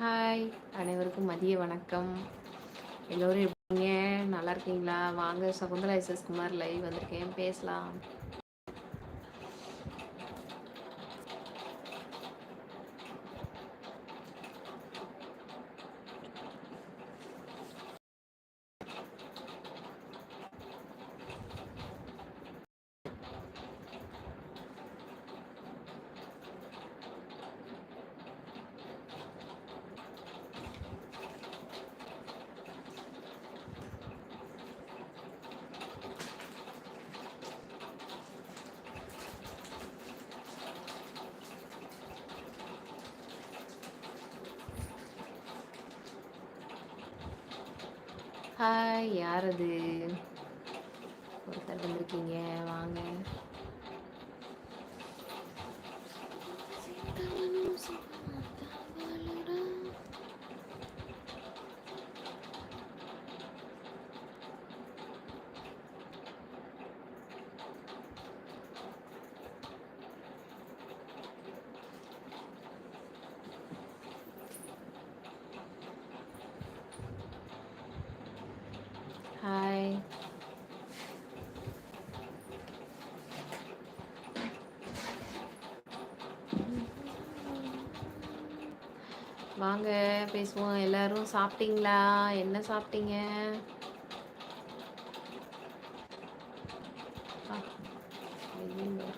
Hi அனைவருக்கும் மதிய வணக்கம். எல்லோரும் எப்படிங்க நல்லா இருக்கீங்களா? வாங்க சகுந்தலா எஸ்எஸ் குமார் லைவ் வந்திருக்கேன். பேசலாம். ஹாய் யார் அது? ஒருத்தர் வந்திருக்கீங்க வாங்க. ஹாய் வாங்க பேசுவோம். எல்லாரும் சாப்பிட்டீங்களா? என்ன சாப்பிட்டீங்க ஆ, வெயில் வேற.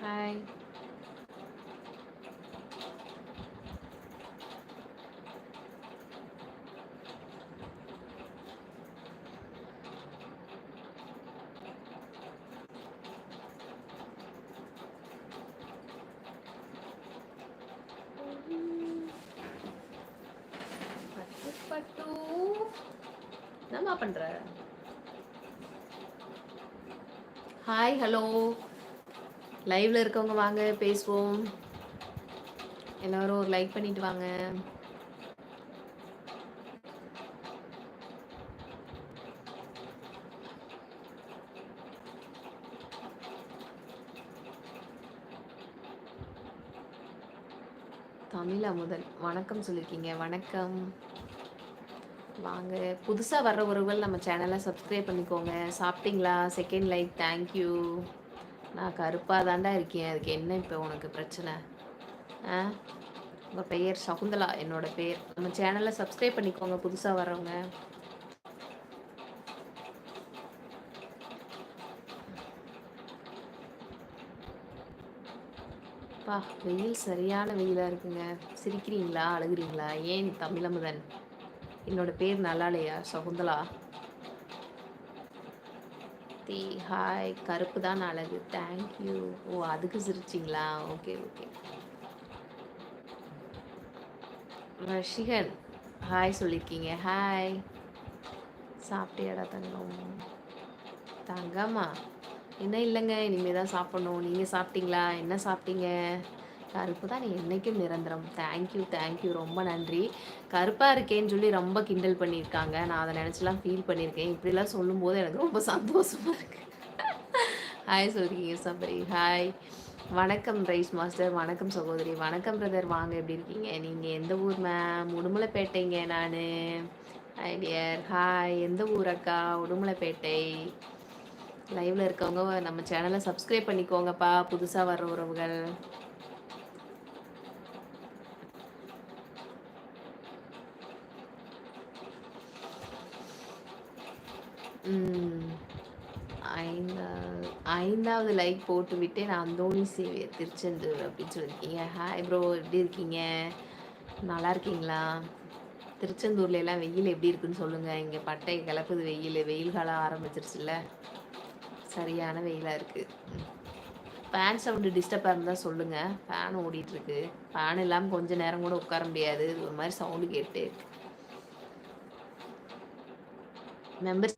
ஹாய் பட்டு பட்டு. என்னம்மா பண்ற? ஹாய் ஹலோ லைவ்ல இருக்கவங்க வாங்க பேசுவோம். எல்லாரும் ஒரு லைக் பண்ணிட்டு வாங்க. தமிழ் அமுதன் வணக்கம் சொல்லியிருக்கீங்க வணக்கம். வாங்க. புதுசாக வர்ற உறவுகள் நம்ம சேனலை சப்ஸ்கிரைப் பண்ணிக்கோங்க. சாப்பிட்டீங்களா? செகண்ட் லைக் தேங்க்யூ நான் கருப்பாக தாண்டா இருக்கேன். அதுக்கு என்ன இப்போ உனக்கு பிரச்சனை? ஆ? உங்கள் பெயர் சகுந்தலா என்னோட பேர் நம்ம சேனலை சப்ஸ்கிரைப் பண்ணிக்கோங்க புதுசாக வர்றவங்க. பா வெயில் சரியான வெயிலாக இருக்குங்க. சிரிக்கிறீங்களா? அழுகிறீங்களா? ஏன் தமிழமுதன்? என்னோட பேர் நல்லாலையா சகுந்தலா? தி ஹாய் கருப்பு தான் அழகு. தேங்க்யூ ஓ அதுக்கு சிரிச்சிங்களா? ஓகே ஓகே ரஷிகன் ஹாய் சொல்லியிருக்கீங்க ஹாய் சாப்பிட்டியாடா தங்கம்? தங்கம்மா என்ன இல்லைங்க? இனிமேல் தான் சாப்பிடணும். நீங்கள் சாப்பிட்டீங்களா? என்ன சாப்பிட்டீங்க? கருப்பு தான் என்றைக்கும் நிரந்தரம். தேங்க்யூ தேங்க்யூ ரொம்ப நன்றி. கருப்பாக இருக்கேன்னு சொல்லி ரொம்ப கிண்டல் பண்ணியிருக்காங்க. நான் அதை நினச்சிலாம் ஃபீல் பண்ணியிருக்கேன். இப்படிலாம் சொல்லும்போது எனக்கு ரொம்ப சந்தோஷமாக இருக்குது ஹாய் சொல்லிருக்கீங்க சபரி ஹாய் வணக்கம் ரைஸ் மாஸ்டர் வணக்கம் சகோதரி. வணக்கம் பிரதர் வாங்க எப்படி இருக்கீங்க? நீங்கள் எந்த ஊர் மேம் உடுமலைப்பேட்டைங்க நான். ஹாய் டியர் ஹாய் எந்த ஊர் அக்கா? உடுமலைப்பேட்டை. லைவில் இருக்கவங்க நம்ம சேனலை சப்ஸ்கிரைப் பண்ணிக்கோங்கப்பா. புதுசாக வர்ற உறவுகள். ஐந்தாவது ஐந்தாவது லைக் போட்டுவிட்டு நான் அந்தோணி சேவியர் திருச்செந்தூர் அப்படின்னு சொல்லியிருக்கீங்க ஹாய் ப்ரோ எப்படி இருக்கீங்க? நல்லா இருக்கீங்களா? திருச்செந்தூர்ல எல்லாம் வெயில் எப்படி இருக்குன்னு சொல்லுங்க. இங்கே பட்டை கிளப்புது வெயில். வெயில் காலம் ஆரம்பிச்சிருச்சுல்ல. சரியான வெயிலாக இருக்குது ஃபேன் சவுண்டு டிஸ்டர்பாக இருந்தால் சொல்லுங்கள் ஃபேன் ஓடிட்டுருக்கு. ஃபேன் இல்லாமல் கொஞ்சம் நேரம் கூட உட்கார முடியாது. ஒரு மாதிரி சவுண்டு கேட்டு. மெம்பர்ஸ்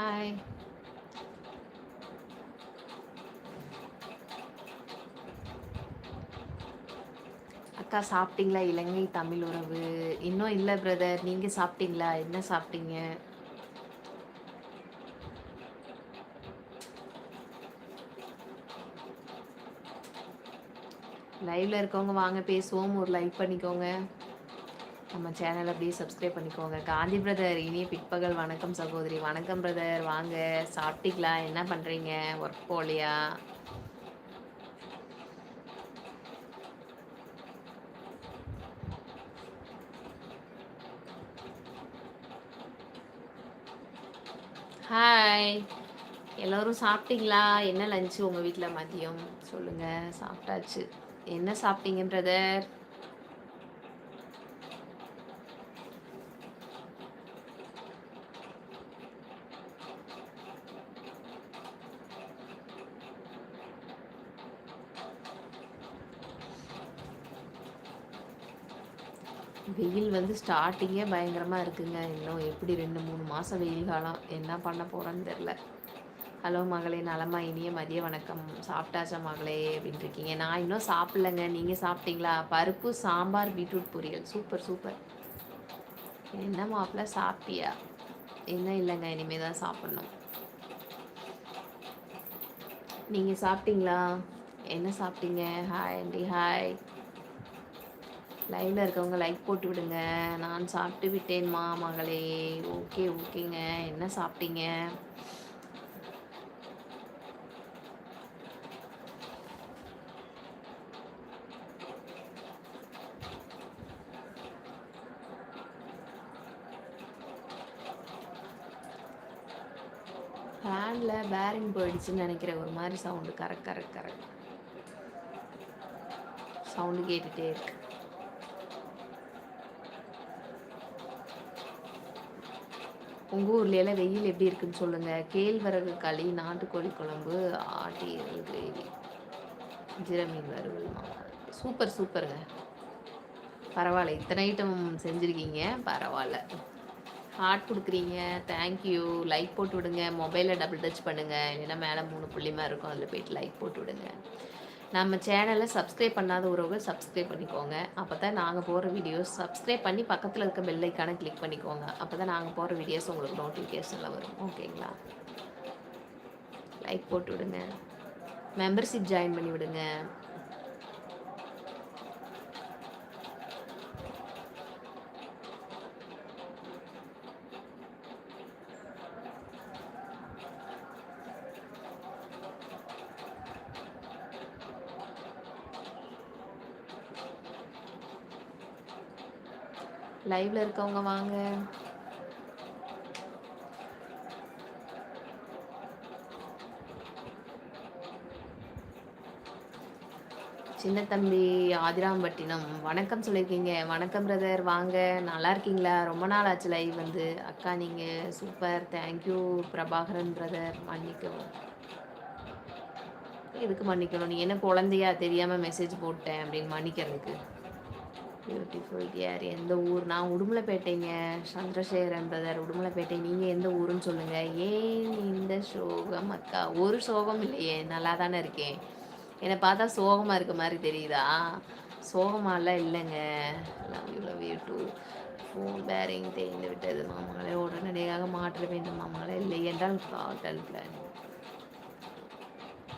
ஹாய் அக்கா சாப்பிட்டீங்களா? இலங்கை தமிழ் உறவு? இன்னும் இல்லை பிரதர் நீங்கள் சாப்பிட்டீங்களா? என்ன சாப்பிட்டீங்க? லைவ்ல இருக்கவங்க வாங்க பேசுவோம். ஒரு லைக் பண்ணிக்கோங்க. நம்ம சேனலை அப்படியே சப்ஸ்கிரைப் பண்ணிக்கோங்க. காந்தி பிரதர் இனிய பிற்பகல். வணக்கம் சகோதரி. வணக்கம் பிரதர் வாங்க சாப்பிட்டீங்களா? என்ன பண்ணுறீங்க ஒர்க் போகலையா? ஹாய் எல்லோரும் சாப்பிட்டீங்களா? என்ன லஞ்சு உங்கள் வீட்டில் மதியம்? சொல்லுங்கள் சாப்பிட்டாச்சு. என்ன சாப்பிட்டீங்க பிரதர் வெயில் வந்து ஸ்டார்டிங்கே பயங்கரமாக இருக்குங்க. இன்னும் எப்படி ரெண்டு மூணு மாதம் வெயில் காலம்? என்ன பண்ண போகிறேன்னு தெரில ஹலோ மகளே நலமா? இனிய மதிய வணக்கம். சாப்பிட்டாச்சா மகளே? அப்படின்னு இருக்கீங்க? நான் இன்னும் சாப்பிட்லங்க. நீங்கள் சாப்பிட்டீங்களா? பருப்பு சாம்பார் பீட்ரூட் பொரியல். Super super. என்ன மாப்பிள்ள சாப்பிட்டியா? என்ன இல்லைங்க இனிமேல் தான் சாப்பிட்ணும். நீங்கள் சாப்பிட்டீங்களா? என்ன சாப்பிட்டீங்க? ஹாய் ஆண்டி ஹாய் லைவில் இருக்கவங்க லைக் போட்டு விடுங்க. நான் சாப்பிட்டு விட்டேன்மா மகளே ஓகே ஓகேங்க என்ன சாப்பிட்டீங்க? ஃபேனில் பேரிங் போயிடுச்சுன்னு நினைக்கிற ஒரு மாதிரி sound correct correct correct sound கேட்டுகிட்டே இருக்குது உங்கள் ஊர்லேயெல்லாம் வெயில் எப்படி இருக்குன்னு சொல்லுங்கள் கேழ்வரகு களி நாட்டுக்கோழி குழம்பு ஆட்டி கிரேவி ஜிரமீன் வறுவல். சூப்பர் சூப்பருங்க. பரவாயில்ல இத்தனை ஐட்டம் செஞ்சுருக்கீங்க. பரவாயில்ல. ஹார்ட் கொடுக்குறீங்க. தேங்க்யூ லைக் போட்டு விடுங்க. மொபைலில் டபுள் டச் பண்ணுங்கள் இல்லைன்னா மேலே மூணு புள்ளிமா இருக்கும். அதில் போயிட்டு லைக் போட்டு விடுங்க. நம்ம சேனலை சப்ஸ்கிரைப் பண்ணாத உறவுகள் சப்ஸ்கிரைப் பண்ணிக்கோங்க. அப்போ தான் நாங்கள் போகிற வீடியோஸ் சப்ஸ்கிரைப் பண்ணி பக்கத்தில் இருக்க பெல்லைக்கான கிளிக் பண்ணிக்கோங்க. அப்போ தான் நாங்கள் போகிற வீடியோஸ் உங்களுக்கு நோட்டிஃபிகேஷனில் வரும். ஓகேங்களா லைக் போட்டு விடுங்க. மெம்பர்ஷிப் ஜாயின் பண்ணி விடுங்க. லைவ்ல இருக்கவங்க வாங்க. சின்ன தம்பி ஆதிராம்பட்டினம் வணக்கம் சொல்லியிருக்கீங்க. வணக்கம் பிரதர் வாங்க. நல்லா இருக்கீங்களா? ரொம்ப நாள் ஆச்சு லைவ் வந்து. அக்கா நீங்கள் சூப்பர் தேங்க்யூ பிரபாகரன் பிரதர் மன்னிக்கவும். எதுக்கு மன்னிக்கணும்? நீ என்ன குழந்தையா தெரியாமல் மெசேஜ் போட்டேன் அப்படின்னு மன்னிக்கிறதுக்கு. பியூட்டிஃபுல் யார் எந்த ஊர்? நான் உடுமலைப்பேட்டைங்க. சந்திரசேகரன் பிரதர் உடுமலைப்பேட்டை. நீங்கள் எந்த ஊருன்னு சொல்லுங்கள் ஏன் இந்த சோகம் அக்கா? ஒரு சோகம் இல்லையே. நல்லா தானே இருக்கேன். என்னை பார்த்தா சோகமாக இருக்க மாதிரி தெரியுதா? சோகமாலாம் இல்லைங்க. Love you love you too phone bearing தேய்ந்து விட்டது. மாமங்களே உடனடியாக மாற்ற வேண்டும். மாமங்களே இல்லை என்றால் காட்டல் பிளான்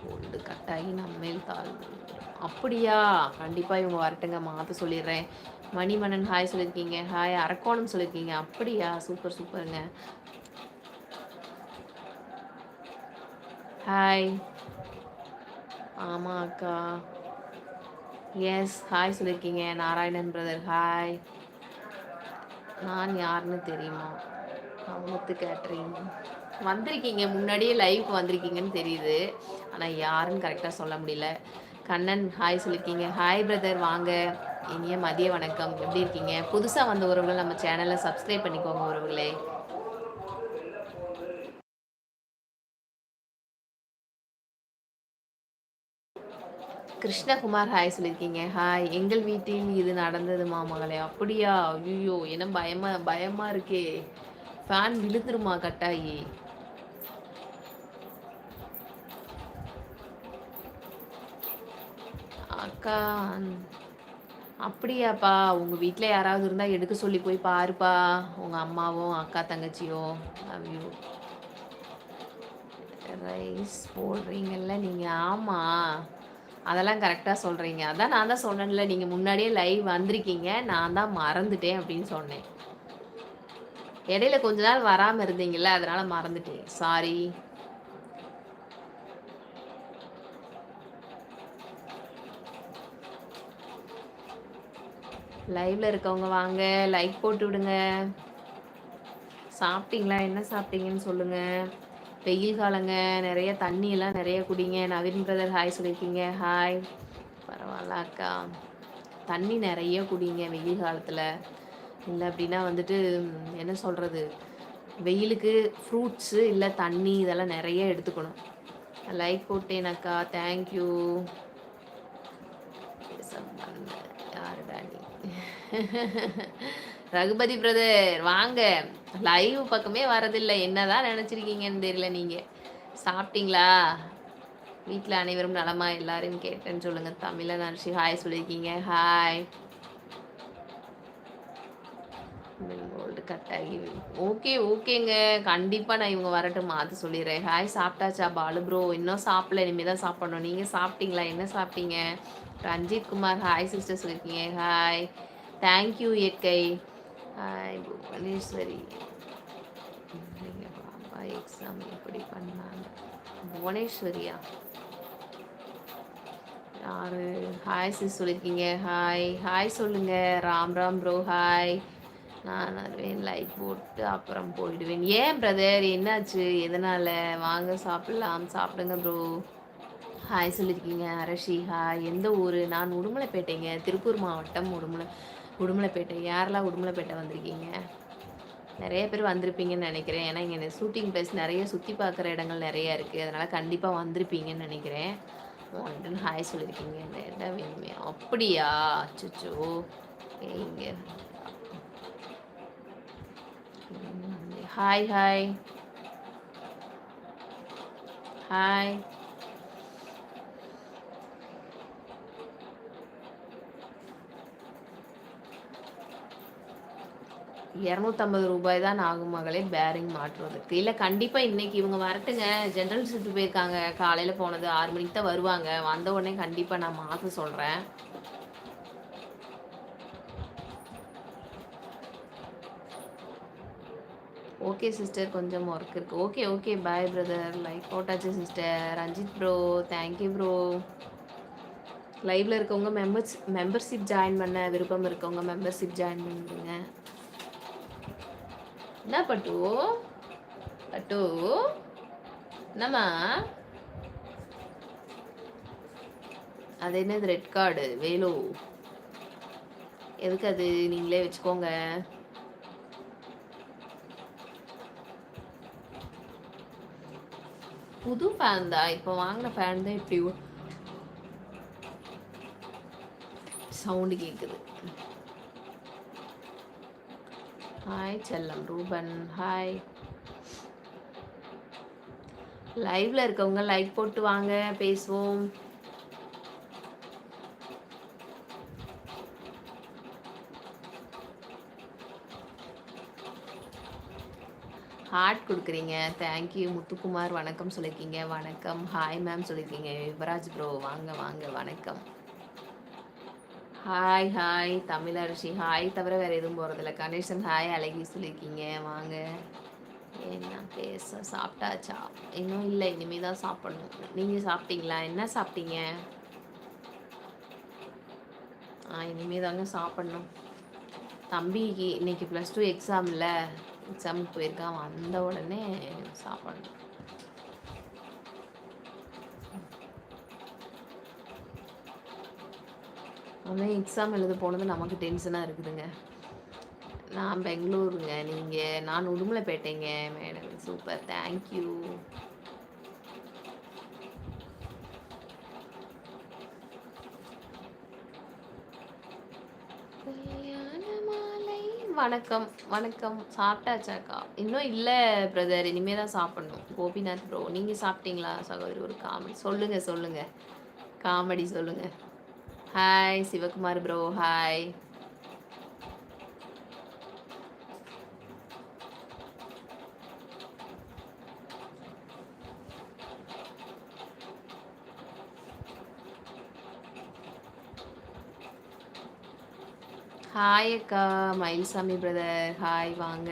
கோல்டு கட்டாகி நம்மேல் தாழ்வு அப்படியா? கண்டிப்பாக இவங்க வரட்டுங்க. மாற்ற சொல்லிடுறேன். மணிமணன் ஹாய் சொல்லியிருக்கீங்க. ஹாய் அரக்கோணம் சொல்லியிருக்கீங்க. அப்படியா? சூப்பர் சூப்பருங்க ஹாய் ஆமாம் அக்கா. எஸ் ஹாய் சொல்லியிருக்கீங்க. நாராயணன் பிரதர் ஹாய் நான் யாருன்னு தெரியுமா? முத்து கேட்ரிங் வந்திருக்கீங்க முன்னாடியே லைவுக்கு வந்திருக்கீங்கன்னு தெரியுது. ஆனால் யாருன்னு கரெக்டாக சொல்ல முடியல. கண்ணன் ஹாய் சொல்லியிருக்கீங்க ஹாய் பிரதர் வாங்க. இனிய மதிய வணக்கம். எப்படி இருக்கீங்க? புதுசாக வந்த உறவுகள் நம்ம சேனலை சப்ஸ்கிரைப் பண்ணிக்கோங்க உறவுகளே. கிருஷ்ணகுமார் ஹாய் சொல்லியிருக்கீங்க ஹாய் எங்கள் வீட்டில் இது நடந்தது மாமகளே. அப்படியா? ஐயோ என்ன பயமா பயமா இருக்கே. ஃபேன் விழுந்துருமா கட்டாயி. அக்கா அப்படியாப்பா? உங்கள் வீட்டில் யாராவது இருந்தால் எடுக்க சொல்லி போய் பாருப்பா. உங்கள் அம்மாவும் அக்கா தங்கச்சியும். ஐயோ. ரைஸ் போடுறீங்கல்ல நீங்கள் ஆமாம் அதெல்லாம் கரெக்டாக சொல்கிறீங்க அதான் நான் தான் சொன்னேன்ல நீங்கள் முன்னாடியே லைவ் வந்திருக்கீங்க. நான் தான் மறந்துட்டேன் அப்படின்னு சொன்னேன். இடையில கொஞ்ச நாள் வராமல் இருந்தீங்கல்ல அதனால் மறந்துட்டேன். சாரி லைவ்ல இருக்கவங்க வாங்க லைக் போட்டு விடுங்க. சாப்பிட்டீங்களா? என்ன சாப்பிட்டீங்கன்னு சொல்லுங்க. வெயில் காலங்க நிறைய தண்ணி எல்லாம் நிறைய குடிங்க. நவீன் பிரதர் ஹாய் சொல்லியிருக்கீங்க. ஹாய் பரவாயில்ல அக்கா. தண்ணி நிறைய குடிங்க வெயில் காலத்தில். இல்லை அப்படின்னா வந்துட்டு என்ன சொல்கிறது வெயிலுக்கு ஃப்ரூட்ஸு இல்லை தண்ணி இதெல்லாம் நிறைய எடுத்துக்கணும். லைக் போட்டேன் அக்கா. தேங்க்யூ யாருடா நீ? ரகுபதி பிரதர் வாங்க. லைவ் பக்கமே வரதில்லை. என்னதான் நினச்சிருக்கீங்கன்னு தெரியல நீங்கள் சாப்பிட்டீங்களா? வீட்டில் அனைவரும் நலமா எல்லாரும் கேட்டேன்னு சொல்லுங்கள் தமிழன் அரிசி ஹாய் சொல்லியிருக்கீங்க. ஹாய் கோல்டு கட் ஆகி. ஓகே ஓகேங்க கண்டிப்பாக நான் இவங்க வரட்டும். மாற்ற சொல்லிடுறேன். ஹாய் சாப்பிட்டாச்சா? பாலு ப்ரோ இன்னும் சாப்பிடல. இனிமேல் தான் சாப்பிடணும். நீங்கள் சாப்பிட்டீங்களா? என்ன சாப்பிட்டீங்க? ரஞ்சித் குமார் ஹாய் சிஸ்டர் சொல்லியிருக்கீங்க. ஹாய் தேங்க்யூ இயற்கை ஹாய் புவனேஸ்வரி பாப்பா எக்ஸாம் எப்படி பண்ணாங்க? புவனேஸ்வரியா? யாரு? ஹாய் சிஸ் சொல்லியிருக்கீங்க ஹாய் ஹாய் சொல்லுங்க. ராம் ராம் ப்ரோ ஹாய் நான் வருவேன் லைட் போட்டு அப்புறம் போயிடுவேன். ஏன் பிரதர் என்னாச்சு? எதனால்? வாங்க சாப்பிட்லாம். சாப்பிடுங்க ப்ரோ ஹாய் சொல்லியிருக்கீங்க அரஷி. ஹாய் எந்த ஊர்? நான் உடுமலைப்பேட்டைங்க. திருப்பூர் மாவட்டம் உடுமலை. உடுமலைப்பேட்டை யாரெல்லாம் உடுமலைப்பேட்டை வந்திருக்கீங்க? நிறைய பேர் வந்திருப்பீங்கன்னு நினைக்கிறேன். ஏன்னா இங்கே ஷூட்டிங் பிளேஸ் நிறைய சுற்றி பார்க்குற இடங்கள் நிறைய இருக்குது அதனால் கண்டிப்பாக வந்திருப்பீங்கன்னு நினைக்கிறேன். ஹாய் சொல்லியிருக்கீங்க. இந்த இடம் வேணுமே. அப்படியா? அச்சோ இங்கே. Hi hi. ஹாய். இரநூத்தம்பது ரூபாய் தான் ஆகும் மகளே பேரிங் மாற்றுறதுக்கு இல்லை கண்டிப்பாக இன்னைக்கு இவங்க வரட்டுங்க. ஜென்ரல் ஷிஃப்ட் போயிருக்காங்க. காலையில் போனது ஆறு மணிக்கு தான் வருவாங்க. வந்த உடனே கண்டிப்பாக நான் மாற்ற சொல்கிறேன் ஓகே சிஸ்டர் கொஞ்சம் ஒர்க் இருக்குது okay okay bye brother like போட்டாச்சு sister Ranjith bro thank you bro லைவில் இருக்கவங்க மெம்பர்ஸ் மெம்பர்ஷிப் ஜாயின் பண்ண விருப்பம் இருக்கவங்க மெம்பர்ஷிப் ஜாயின் பண்ணுங்க என்ன பட்டு? பட்டு. என்னம்மா? அது என்னது ரெட் கார்டு வேலு. எதுக்கு அது? நீங்களே வச்சுக்கோங்க. புது ஃபேன் தான் இப்போ வாங்கின ஃபேன் தான் இப்படி சவுண்டு கேட்குது ஹாய் செல்லம் ரூபன் ஹாய் லைவ்ல இருக்கவங்க லைக் போட்டு வாங்க பேசுவோம். ஹார்ட் கொடுக்குறீங்க. தேங்க்யூ முத்துக்குமார் வணக்கம் சொல்லியிருக்கீங்க வணக்கம். ஹாய் மேம் சொல்லியிருக்கீங்க யுவராஜ் ப்ரோ வாங்க வாங்க. வணக்கம். ஹாய் ஹாய் தமிழரசி ஹாய் தவிர வேறு எதுவும் போகிறதில்ல கணேசன் ஹாய் அழகி சொல்லியிருக்கீங்க வாங்க. என்ன பேச சாப்பிட்டாச்சா? இன்னும் இல்லை. இனிமேல் தான் சாப்பிடணும். நீங்கள் சாப்பிட்டீங்களா? என்ன சாப்பிட்டீங்க? ஆ இனிமேல் தாங்க சாப்பிட்ணும். தம்பிக்கு இன்னைக்கு ப்ளஸ் டூ எக்ஸாமில் எக்ஸாமுக்கு போயிருக்கான். வந்த உடனே சாப்பிடணும். ஆனால் எக்ஸாம் எழுத போனது நமக்கு டென்ஷனாக இருக்குதுங்க. நான் பெங்களூருங்க. நீங்கள் நான் உடுமலைப்பேட்டைங்க மேடம் சூப்பர் தேங்க்யூ வணக்கம். வணக்கம். சாப்பிட்டாச்சாக்கா இன்னும் இல்லை பிரதர் இனிமே தான் சாப்பிட்ணும். கோபிநாத் ப்ரோ நீங்கள் சாப்பிட்டீங்களா? சகோதரி ஒரு காமெடி சொல்லுங்கள் சொல்லுங்கள் காமெடி சொல்லுங்கள் hi Sivakumar bro hi hi அக்கா மயில்சாமி பிரதர் ஹாய் வாங்க.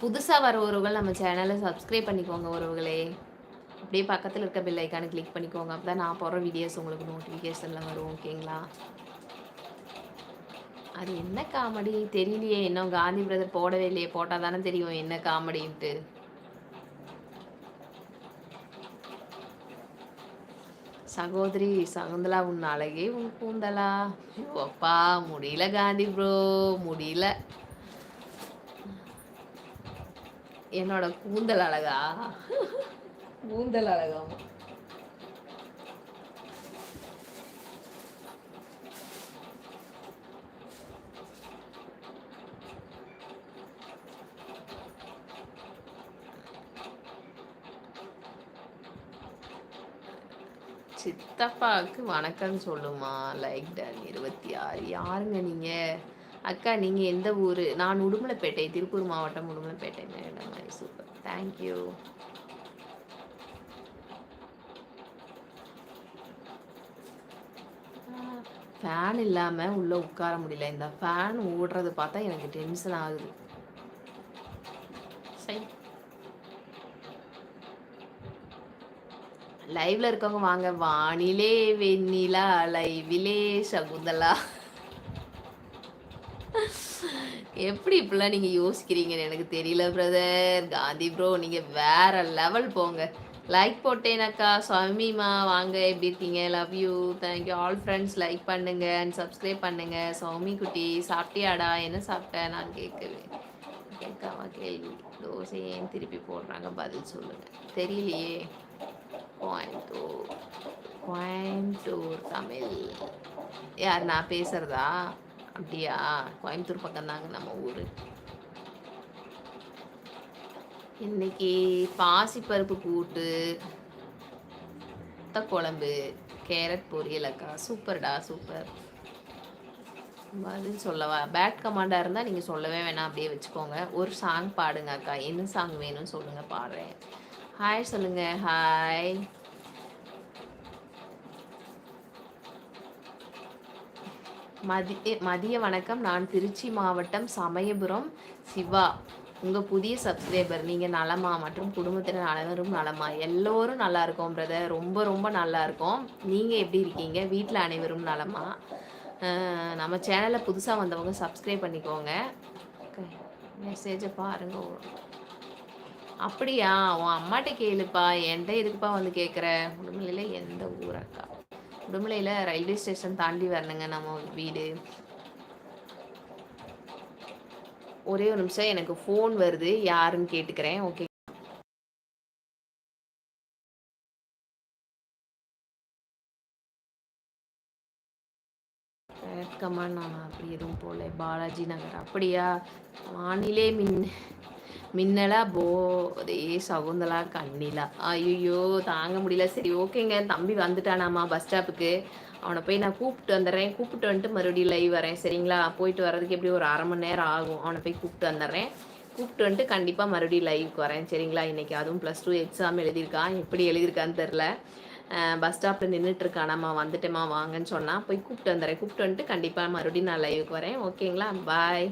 புதுசாக வர உறவுகள் நம்ம சேனலை சப்ஸ்கிரைப் பண்ணிக்கோங்க உறவுகளே. அப்படியே பக்கத்தில் இருக்க பெல் ஐக்கானு கிளிக் பண்ணிக்கோங்க. அப்போ தான் நான் போடுற வீடியோஸ் உங்களுக்கு நோட்டிஃபிகேஷனில் வரும் ஓகேங்களா அது என்ன காமெடி தெரியலையே. இன்னும் காந்தி பிரதர் போடவே இல்லையே. போட்டால் தானே தெரியும் என்ன காமெடின்ட்டு சகோதரி சகுந்தலா உன் அழகே உன் கூந்தலா? அப்பா முடியல காந்தி ப்ரோ முடியல. என்னோட கூந்தல் அழகா? கூந்தல் அழகாமா சித்தப்பாவுக்கு வணக்கம் சொல்லுமா லைக் டன் இருபத்தி ஆறு. யாருங்க நீங்கள் அக்கா நீங்கள் எந்த ஊர்? நான் உடுமலைப்பேட்டை திருப்பூர் மாவட்டம் Udumalaipettai. Madam super thank you fan இல்லாமல் உள்ளே உட்கார முடியல. இந்த ஃபேன் ஓடுறது பார்த்தா எனக்கு டென்ஷன் ஆகுது. சரி. லைவ்ல இருக்கவங்க வாங்க. வானிலே வெண்ணிலா லைவிலே சகுந்தலா. எப்படி இப்படிலாம் நீங்கள் யோசிக்கிறீங்கன்னு எனக்கு தெரியல பிரதர் காந்தி ப்ரோ நீங்கள் வேற லெவல் போங்க. லைக் போட்டேனக்கா சுவாமிமா வாங்க. எப்படி இருக்கீங்க? Love you thank you all friends like பண்ணுங்க அண்ட் சப்ஸ்கிரைப் பண்ணுங்க. சௌமி குட்டி சாப்பிட்டியாடா? என்ன சாப்பிட்டேன் நான் கேட்கவே கேட்காம கேள்வி. தோசை ஏன் திருப்பி போடுறாங்க. பதில் சொல்லுங்க. தெரியலையே. கோயம்புத்தூர். கோயம்புத்தூர் தமிழ். யார் நான் பேசுகிறதா அப்படியா? கோயம்புத்தூர் பக்கம் தாங்க நம்ம ஊர். இன்னைக்கு பாசிப்பருப்பு கூட்டு முத்த குழம்பு கேரட் பொரியலக்கா சூப்பர்டா சூப்பர். பதில் சொல்லவா? பேட் கமாண்டாக இருந்தால் நீங்கள் சொல்லவே வேணாம். அப்படியே வச்சுக்கோங்க. ஒரு சாங் பாடுங்க அக்கா. என்ன சாங் வேணும்னு சொல்லுங்கள் பாடுறேன். ஹாய் சொல்லுங்கள் ஹாய் மதிய மதிய வணக்கம். நான் திருச்சி மாவட்டம் சமயபுரம் சிவா. உங்கள் புதிய சப்ஸ்கிரைபர் நீங்கள் நலமா மற்றும் குடும்பத்தினர் அனைவரும் நலமா? எல்லோரும் நல்லா இருக்கோம் பிரதர் ரொம்ப ரொம்ப நல்லா இருக்கோம் நீங்கள் எப்படி இருக்கீங்க? வீட்டில் அனைவரும் நலமா? நம்ம சேனலில் புதுசாக வந்தவங்க சப்ஸ்கிரைப் பண்ணிக்கோங்க. மெசேஜை பாருங்கள் அப்படியா? உன் அம்மாட்ட கேளுப்பா. என்கிட்ட எதுக்குப்பா வந்து கேட்குற உடுமலையில் எந்த ஊரக்கா உடுமலையில் ரயில்வே ஸ்டேஷன் தாண்டி வரணுங்க நம்ம வீடு. ஒரே ஒரு நிமிஷம் எனக்கு ஃபோன் வருது. யாருன்னு கேட்டுக்கிறேன். ஓகே வழக்கமாக நான் அப்படி எதுவும் போகல பாலாஜி நகர். அப்படியா? வானிலே மின் மின்னலா போதே சகுந்தலா கண்ணிலா. ஐயோ தாங்க முடியல. சரி ஓகேங்க தம்பி வந்துட்டானாமா பஸ் ஸ்டாப்புக்கு அவனை போய் நான் கூப்பிட்டு வந்துடுறேன். கூப்பிட்டு வந்துட்டு மறுபடியும் லைவ் வரேன். சரிங்களா? போயிட்டு வர்றதுக்கு எப்படி ஒரு அரை மணி நேரம் ஆகும். அவனை போய் கூப்பிட்டு வந்துடுறேன். கூப்பிட்டு வந்துட்டு கண்டிப்பாக மறுபடியும் லைவுக்கு வரேன். சரிங்களா? இன்றைக்கி அதுவும் ப்ளஸ் டூ எக்ஸாம் எழுதியிருக்கான். எப்படி எழுதியிருக்கான்னு தெரில பஸ் ஸ்டாப்பில் நின்றுட்டுருக்கானாம்மா வந்துட்டேம்மா வாங்கன்னு சொன்னால் போய் கூப்பிட்டு வந்துடுறேன். கூப்பிட்டு வந்துட்டு கண்டிப்பாக மறுபடியும் நான் லைவுக்கு வரேன். ஓகேங்களா? பாய்